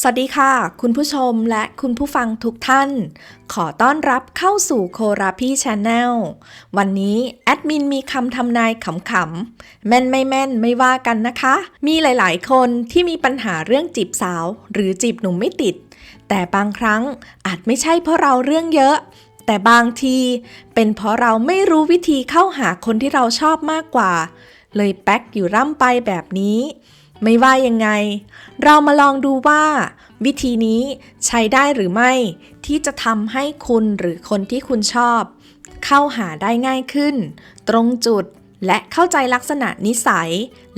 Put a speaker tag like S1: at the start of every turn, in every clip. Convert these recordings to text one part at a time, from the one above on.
S1: สวัสดีค่ะ คุณผู้ชมและคุณผู้ฟังทุกท่าน ขอต้อนรับเข้าสู่โคราพี่ชาแนลวันนี้แอดมินมีคำทำนายขำๆ แม่นไม่แม่นไม่ว่ากันนะคะ มีหลายๆ คนที่มีปัญหาเรื่องจีบสาว หรือจีบหนุ่มไม่ติด แต่บางครั้งอาจไม่ใช่เพราะเราเรื่องเยอะ แต่บางทีเป็นเพราะเราไม่รู้วิธีเข้าหาคนที่เราชอบมากกว่า เลยแป๊กอยู่ร่ำไปแบบนี้ ไม่ว่ายังไง เรามาลองดูว่า วิธีนี้ใช้ได้หรือไม่ ที่จะทำให้คุณหรือคนที่คุณชอบ เข้าหาได้ง่ายขึ้น ตรงจุดและเข้าใจลักษณะนิสัย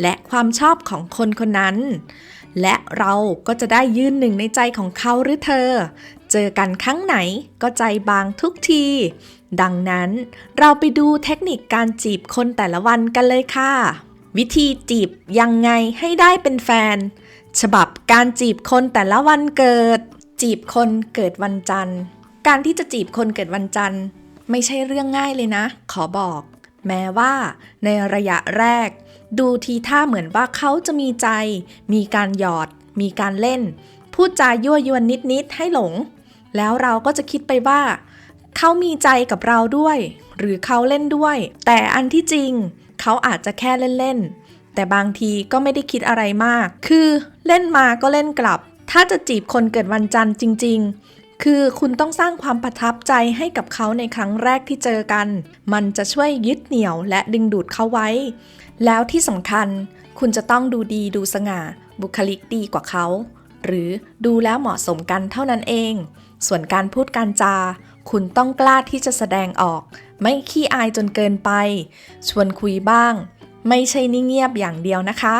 S1: และความชอบของคนคนนั้น และเราก็จะได้ยืนหนึ่งในใจของเขาหรือเธอ เจอกันครั้งไหนก็ใจบางทุกที ดังนั้นเราไปดูเทคนิคการจีบคนแต่ละวันกันเลยค่ะ วิธีจีบยังไงให้ได้เป็นแฟน ฉบับการจีบคนแต่ละวันเกิด จีบคนเกิดวันจันทร์ การที่จะจีบคนเกิดวันจันทร์ ไม่ใช่เรื่องง่ายเลยนะ ขอบอก แม้ว่า ในระยะแรก ดูทีท่าเหมือนว่าเขาจะมีใจ มีการหยอด มีการเล่น พูดจายั่วยวนนิดๆให้หลง แล้วเราก็จะคิดไปว่า เขามีใจกับเราด้วย หรือเขาเล่นด้วย แต่อันที่จริง เขาอาจจะแค่เล่นๆ แต่บางทีก็ไม่ได้คิดอะไรมาก คือเล่นมาก็เล่นกลับ ถ้าจะจีบคนเกิดวันจันทร์จริง ๆ คือคุณต้องสร้างความประทับใจให้กับเขาในครั้งแรกที่เจอกัน มันจะช่วยยึดเหนี่ยวและดึงดูดเขาไว้ แล้วที่สำคัญ คุณจะต้องดูดีดูสง่า บุคลิกดีกว่าเขา หรือดูแล้วเหมาะสมกันเท่านั้นเอง ส่วนการพูดการจา คุณต้องกล้าที่จะแสดงออก ไม่ขี้อายจนเกินไป ชวนคุยบ้าง ไม่ใช่นิ่งเงียบอย่างเดียวนะคะ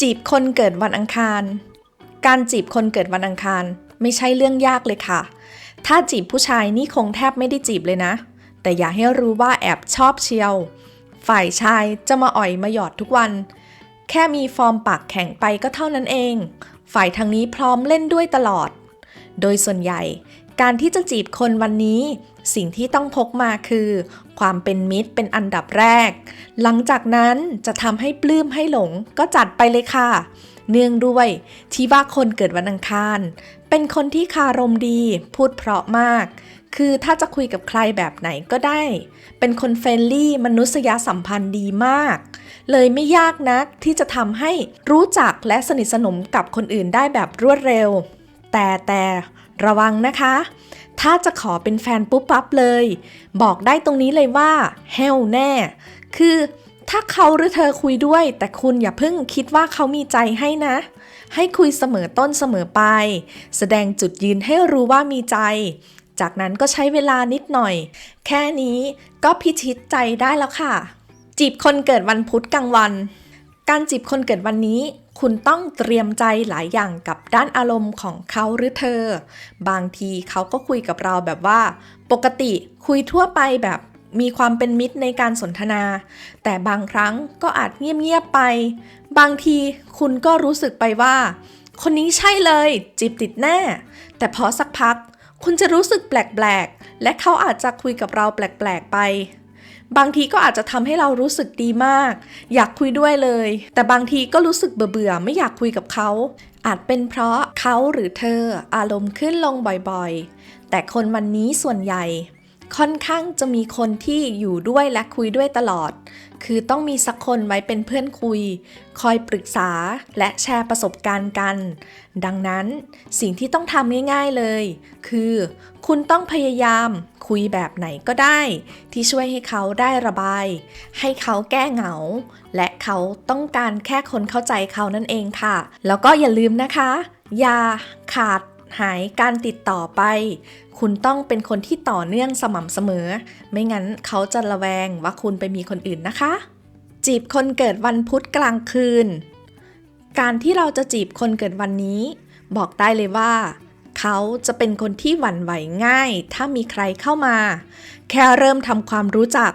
S1: จีบคนเกิดวันอังคาร การจีบคนเกิดวันอังคาร ไม่ใช่เรื่องยากเลยค่ะ ถ้าจีบผู้ชายนี่คงแทบไม่ได้จีบเลยนะ แต่อย่าให้รู้ว่าแอบชอบเชียว ฝ่ายชายจะมาอ่อยมาหยอดทุกวัน แค่มีฟอร์มปากแข็งไปก็เท่านั้นเอง ฝ่ายทางนี้พร้อมเล่นด้วยตลอด โดยส่วนใหญ่ การที่จะจีบคนวันนี้ สิ่งที่ต้องพกมาคือ ความเป็นมิตรเป็นอันดับแรก หลังจากนั้นจะทำให้ปลื้มให้หลงก็จัดไปเลยค่ะ เนื่องด้วยที่ว่าคนเกิดวันอังคาร เป็นคนที่คารมดี พูดเพราะมาก คือถ้าจะคุยกับใครแบบไหนก็ได้ เป็นคนเฟรนลี่มนุษยสัมพันธ์ดีมาก เลยไม่ยากนักที่จะทำให้รู้จักและสนิทสนมกับคนอื่นได้แบบรวดเร็ว แต่แต่ ระวังนะคะ ถ้าจะขอเป็นแฟนปุ๊บปั๊บเลย บอกได้ตรงนี้เลยว่าแฮวแน่ คือถ้าเขาหรือเธอคุยด้วย แต่คุณอย่าเพิ่งคิดว่าเขามีใจให้นะ ให้คุยเสมอต้นเสมอปลายแสดงจุดยืนให้รู้ว่ามีใจ จากนั้นก็ใช้เวลานิดหน่อย แค่นี้ก็พิชิตใจได้แล้วค่ะ จีบคนเกิดวันพุธกลางวัน การจีบคนเกิดวันนี้ คุณต้องเตรียมใจหลายอย่างกับด้านอารมณ์ของเขาหรือเธอ บางทีเขาก็คุยกับเราแบบว่า ปกติคุยทั่วไปแบบมีความเป็นมิตรในการสนทนา แต่บางครั้งก็อาจเงียบๆไป บางทีคุณก็รู้สึกไปว่า คนนี้ใช่เลยจีบติดแน่ แต่พอสักพัก คุณจะรู้สึกแปลกๆ และเขาอาจจะคุยกับเราแปลกๆไป บางทีก็อาจจะทำให้เรารู้สึกดีมาก อยากคุยด้วยเลย แต่บางทีก็รู้สึกเบื่อๆไม่อยากคุยกับเขา อาจเป็นเพราะเขาหรือเธออารมณ์ขึ้นลงบ่อยๆ แต่คนวันนี้ส่วนใหญ่ ค่อนข้างจะมีคนที่อยู่ด้วยและคุยด้วยตลอด คือต้องมีสักคนไว้เป็นเพื่อนคุย คอยปรึกษาและแชร์ประสบการณ์กัน ดังนั้นสิ่งที่ต้องทำง่ายๆเลย คือ คุณต้องพยายามคุยแบบไหนก็ได้ ที่ช่วยให้เขาได้ระบาย ให้เขาแก้เหงา และเขาต้องการแค่คนเข้าใจเขานั่นเองค่ะ แล้วก็อย่าลืมนะคะ อย่าขาด หายการติดต่อไป คุณต้องเป็นคนที่ต่อเนื่องสม่ำเสมอ ไม่งั้นเขาจะระแวงว่าคุณไปมีคนอื่นนะคะ จีบคนเกิดวันพุธกลางคืน การที่เราจะจีบคนเกิดวันนี้ บอกได้เลยว่า เขาจะเป็นคนที่หวั่นไหวง่าย ถ้ามีใครเข้ามา แค่เริ่มทำความรู้จัก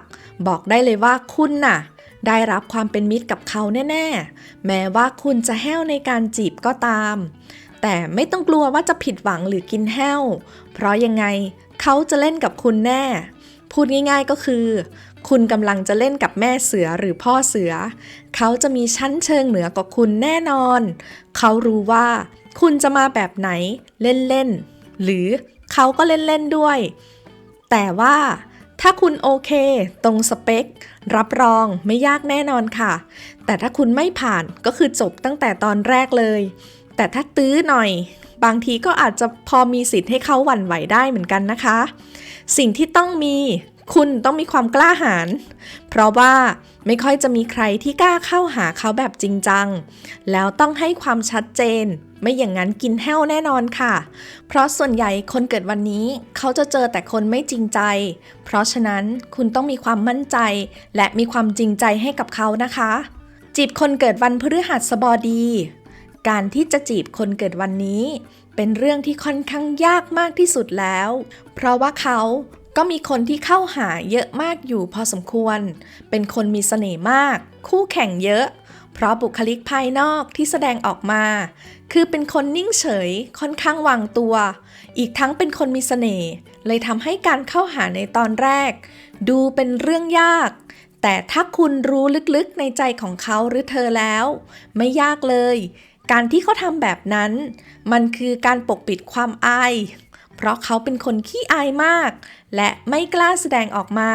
S1: บอกได้เลยว่าคุณน่ะได้รับความเป็นมิตรกับเขาแน่ ๆ แม้ว่าคุณจะแห้วในการจีบก็ตาม แต่ไม่ต้องกลัวว่าจะผิดหวังหรือกินแห้ว เพราะยังไงเขาจะเล่นกับคุณแน่ พูดง่ายๆก็คือ คุณกำลังจะเล่นกับแม่เสือหรือพ่อเสือ เขาจะมีชั้นเชิงเหนือกว่าคุณแน่นอน เขารู้ว่า คุณจะมาแบบไหนเล่นๆ หรือเขาก็เล่นๆด้วย แต่ว่าถ้าคุณโอเค ตรงสเปค รับรองไม่ยากแน่นอนค่ะ แต่ถ้าคุณไม่ผ่านก็คือจบตั้งแต่ตอนแรกเลย แต่ถ้าตื้อหน่อย บางทีก็อาจจะพอมีสิทธิ์ให้เขาหวั่นไหวได้เหมือนกันนะคะ สิ่งที่ต้องมีคุณต้องมีความกล้าหาญ เพราะว่าไม่ค่อยจะมีใครที่กล้าเข้าหาเขาแบบจริงจัง แล้วต้องให้ความชัดเจน ไม่อย่างนั้นกินแห้วแน่นอนค่ะ เพราะส่วนใหญ่คนเกิดวันนี้เขาจะเจอแต่คนไม่จริงใจ เพราะฉะนั้นคุณต้องมีความมั่นใจ และมีความจริงใจให้กับเขานะคะ จีบคนเกิดวันพฤหัสบดี การที่จะจีบคนเกิดวันนี้ เป็นเรื่องที่ค่อนข้างยากมากที่สุดแล้ว เพราะว่าเขาก็มีคนที่เข้าหาเยอะมากอยู่พอสมควร เป็นคนมีเสน่ห์มาก คู่แข่งเยอะ เพราะบุคลิกภายนอกที่แสดงออกมา คือเป็นคนนิ่งเฉย ค่อนข้างวางตัว อีกทั้งเป็นคนมีเสน่ห์ เลยทำให้การเข้าหาในตอนแรก ดูเป็นเรื่องยาก แต่ถ้าคุณรู้ลึกๆในใจของเขาหรือเธอแล้ว ไม่ยากเลย การที่เขาทำแบบนั้น มันคือการปกปิดความอาย เพราะเขาเป็นคนขี้อายมาก และไม่กล้าแสดงออกมา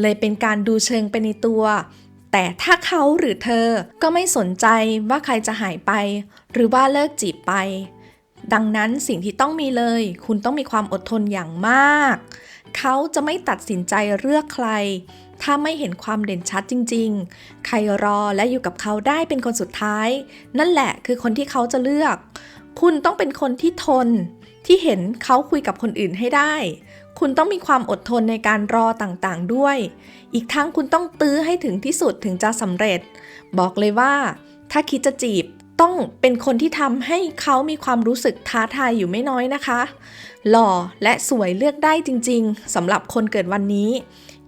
S1: เลยเป็นการดูเชิงไปในตัว แต่ถ้าเขาหรือเธอก็ไม่สนใจว่าใครจะหายไป หรือว่าเลิกจีบไป ดังนั้นสิ่งที่ต้องมีเลย คุณต้องมีความอดทนอย่างมาก เขาจะไม่ตัดสินใจเลือกใคร ถ้าไม่เห็นความเด่นชัดจริง ๆ ใครรอและอยู่กับเขาได้เป็นคนสุดท้าย นั่นแหละคือคนที่เขาจะเลือก คุณต้องเป็นคนที่ทน ที่เห็นเขาคุยกับคนอื่นให้ได้ คุณต้องมีความอดทนในการรอต่างๆด้วย อีกทั้งคุณต้องตื้อให้ถึงที่สุดถึงจะสำเร็จ บอกเลยว่า ถ้าคิดจะจีบต้องเป็นคนที่ทำให้เขามีความรู้สึกท้าทายอยู่ไม่น้อยนะคะ หล่อและสวยเลือกได้จริง ๆสำหรับคนเกิดวันนี้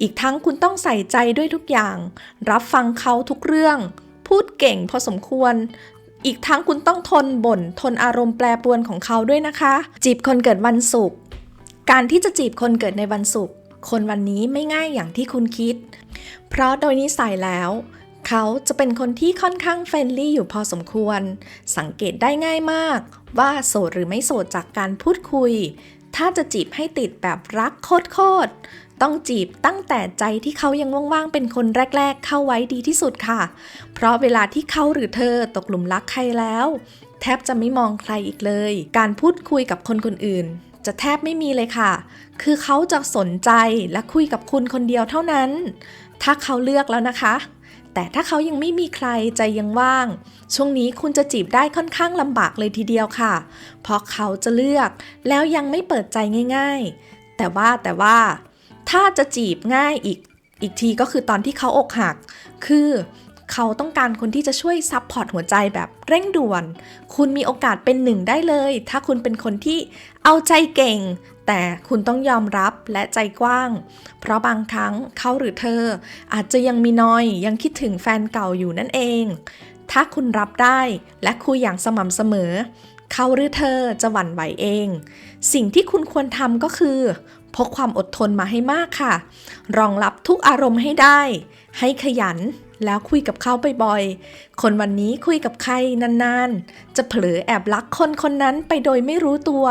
S1: อีกทั้งคุณต้องใส่ใจด้วยทุกอย่าง รับฟังเขาทุกเรื่อง พูดเก่งพอสมควร อีกทั้งคุณต้องทนบ่น ทนอารมณ์แปรปรวนของเขาด้วยนะคะ จีบคนเกิดวันศุกร์ การที่จะจีบคนเกิดในวันศุกร์ คนวันนี้ไม่ง่ายอย่างที่คุณคิด เพราะโดยนิสัยแล้วเขาจะเป็นคนที่ค่อนข้างเฟรนลี่อยู่พอสมควร สังเกตได้ง่ายมาก ว่าโสดหรือไม่โสดจากการพูดคุย ถ้าจะจีบให้ติดแบบรักโคตร ต้องจีบตั้งแต่ใจที่เขายังว่างๆ เป็นคนแรก ๆ เข้าไว้ดีที่สุดค่ะ เพราะเวลาที่เขาหรือเธอตกหลุมรักใครแล้ว แทบจะไม่มองใครอีกเลย การพูดคุยกับคนคนอื่น จะแทบไม่มีเลยค่ะ คือเขาจะสนใจและคุยกับคุณคนเดียวเท่านั้น ถ้าเขาเลือกแล้วนะคะ แต่ถ้าเขายังไม่มีใครใจยังว่าง ช่วงนี้คุณจะจีบได้ค่อนข้างลำบากเลยทีเดียวค่ะ เพราะเขาจะเลือกแล้วยังไม่เปิดใจง่าย ๆ แต่ว่าแต่ว่า ถ้าจะจีบง่ายอีกอีกทีก็คือตอนที่เขาอกหัก คือเขาต้องการคนที่จะช่วยซับพอร์ตหัวใจแบบเร่งด่วน คุณมีโอกาสเป็นหนึ่งได้เลย ถ้าคุณเป็นคนที่เอาใจเก่ง แต่คุณต้องยอมรับและใจกว้าง เพราะบางครั้งเขาหรือเธอ อาจจะยังมีนอยยังคิดถึงแฟนเก่าอยู่นั่นเอง ถ้าคุณรับได้และคุยอย่างสม่ำเสมอ เขาหรือเธอจะหวั่นไหวเอง สิ่งที่คุณควรทำก็คือ พกความอดทนมาให้มากค่ะ รองรับทุกอารมณ์ให้ได้ ให้ขยันแล้วคุยกับเขาบ่อยๆ คนวันนี้คุยกับใครนานๆ จะเผลอแอบรักคนคนนั้นไปโดยไม่รู้ตัว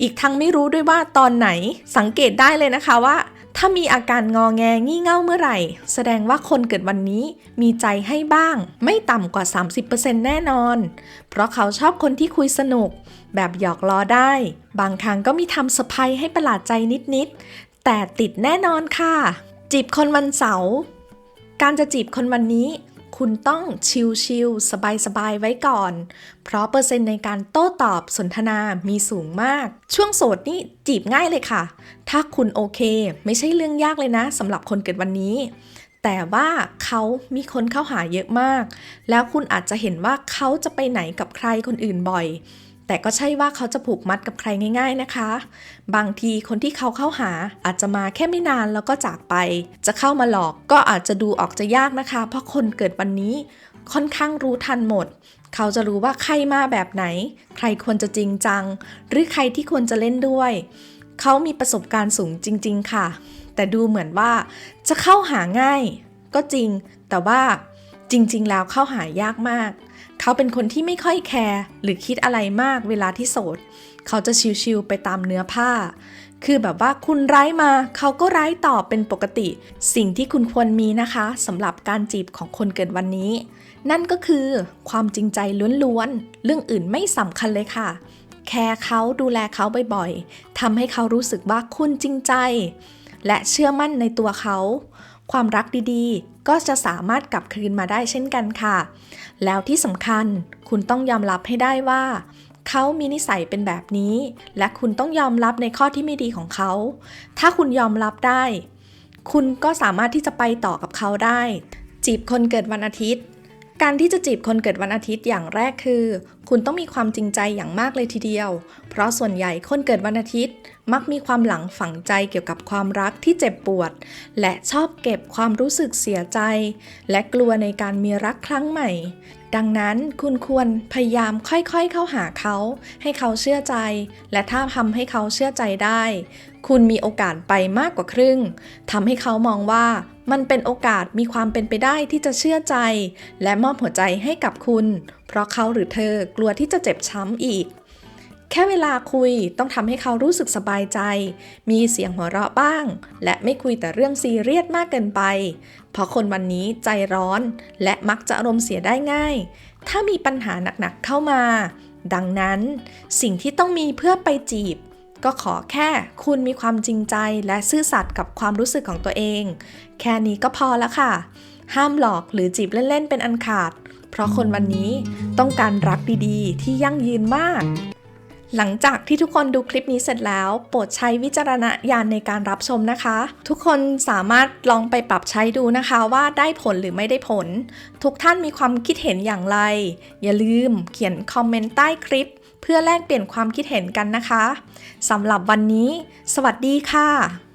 S1: อีกทั้งไม่รู้ด้วยว่าตอนไหน สังเกตได้เลยนะคะว่า ถ้ามีอาการงอแงงี่เง่าเมื่อไหร่ แสดงว่าคนเกิดวันนี้มีใจให้บ้าง ไม่ต่ำกว่า 30%แน่นอน เพราะเขาชอบคนที่คุยสนุก แบบหยอกล้อได้ บางครั้งก็มีทำสะพายให้ประหลาดใจนิดๆ แต่ติดแน่นอนค่ะ จีบคนวันเสาร์การจะจีบคนวันนี้ คุณต้องชิลๆสบายๆ ไว้ก่อน เพราะเปอร์เซ็นต์ในการโต้ตอบสนทนามีสูงมาก ช่วงโสดนี่จีบง่ายเลยค่ะ ถ้าคุณโอเค ไม่ใช่เรื่องยากเลยนะสำหรับคนเกิดวันนี้แต่ว่าเขามีคนเข้าหาเยอะมาก แล้วคุณอาจจะเห็นว่าเขาจะไปไหนกับใครคนอื่นบ่อย แต่ก็ใช่ว่าเขาจะผูกมัดกับใครง่ายๆนะคะ บางทีคนที่เขาเข้าหาอาจจะมาแค่ไม่นานแล้วก็จากไป จะเข้ามาหลอกก็อาจจะดูออกจะยากนะคะ เพราะคนเกิดวันนี้ค่อนข้างรู้ทันหมด เขาจะรู้ว่าใครมาแบบไหน ใครควรจะจริงจัง หรือใครที่ควรจะเล่นด้วย เขามีประสบการณ์สูงจริง ๆ ค่ะ แต่แต่ดูเหมือนว่าจะเข้าหาง่าย ก็จริง แต่ว่าจริง ๆ แล้วเข้าหายากมาก เขาเป็นคนที่ไม่ค่อยแคร์หรือคิดอะไรมากเวลาที่โสด เขาจะชิวๆไปตามเนื้อผ้า คือแบบว่าคุณร้ายมาเขาก็ร้ายตอบเป็นปกติ สิ่งที่คุณควรมีนะคะสำหรับการจีบของคนเกิดวันนี้ นั่นก็คือความจริงใจล้วนๆ เรื่องอื่นไม่สำคัญเลยค่ะแคร์เขาดูแลเขาบ่อยๆทำให้เขารู้สึกว่าคุณจริงใจ และเชื่อมั่นในตัวเขา ความรักดีๆ ก็จะสามารถกลับคืนมาได้เช่นกันค่ะ แล้วที่สำคัญคุณต้องยอมรับให้ได้ว่า เขามีนิสัยเป็นแบบนี้ และคุณต้องยอมรับในข้อที่ไม่ดีของเขา ถ้าคุณยอมรับได้ คุณก็สามารถที่จะไปต่อกับเขาได้ จีบคนเกิดวันอาทิตย์ การที่จะจีบคนเกิดวันอาทิตย์อย่างแรกคือ คุณต้องมีความจริงใจอย่างมากเลยทีเดียว เพราะส่วนใหญ่คนเกิดวันอาทิตย์ มักมีความหลังฝังใจเกี่ยวกับความรักที่เจ็บปวด และชอบเก็บความรู้สึกเสียใจ และกลัวในการมีรักครั้งใหม่ ดังนั้นคุณควรพยายามค่อยๆเข้าหาเขา ให้เขาเชื่อใจ และถ้าทำให้เขาเชื่อใจได้ คุณมีโอกาสไปมากกว่าครึ่งทำให้เขามองว่า มันเป็นโอกาสมีความเป็นไปได้ที่จะเชื่อใจ และมอบหัวใจให้กับคุณ เพราะเขาหรือเธอกลัวที่จะเจ็บช้ำอีก แค่เวลาคุยต้องทำให้เขารู้สึกสบายใจ มีเสียงหัวเราะบ้าง และไม่คุยแต่เรื่องซีเรียสมากเกินไป เพราะคนวันนี้ใจร้อน และมักจะอารมณ์เสียได้ง่าย ถ้ามีปัญหาหนักๆเข้ามา ดังนั้น สิ่งที่ต้องมีเพื่อไปจีบ ก็ขอแค่คุณมีความจริงใจและซื่อสัตย์กับความรู้สึกของตัวเอง แค่นี้ก็พอแล้วค่ะ ห้ามหลอกหรือจีบเล่น ๆ เป็นอันขาด เพราะคนวันนี้ต้องการรักดีๆ ที่ยั่งยืนมาก หลังจากที่ทุกคนดูคลิปนี้เสร็จแล้ว โปรดใช้วิจารณญาณในการรับชมนะคะ ทุกคนสามารถลองไปปรับใช้ดูนะคะว่าได้ผลหรือไม่ได้ผล ทุกท่านมีความคิดเห็นอย่างไร อย่าลืมเขียนคอมเมนต์ใต้คลิป เพื่อแลกเปลี่ยนความคิดเห็นกันนะคะสำหรับวันนี้ สวัสดีค่ะ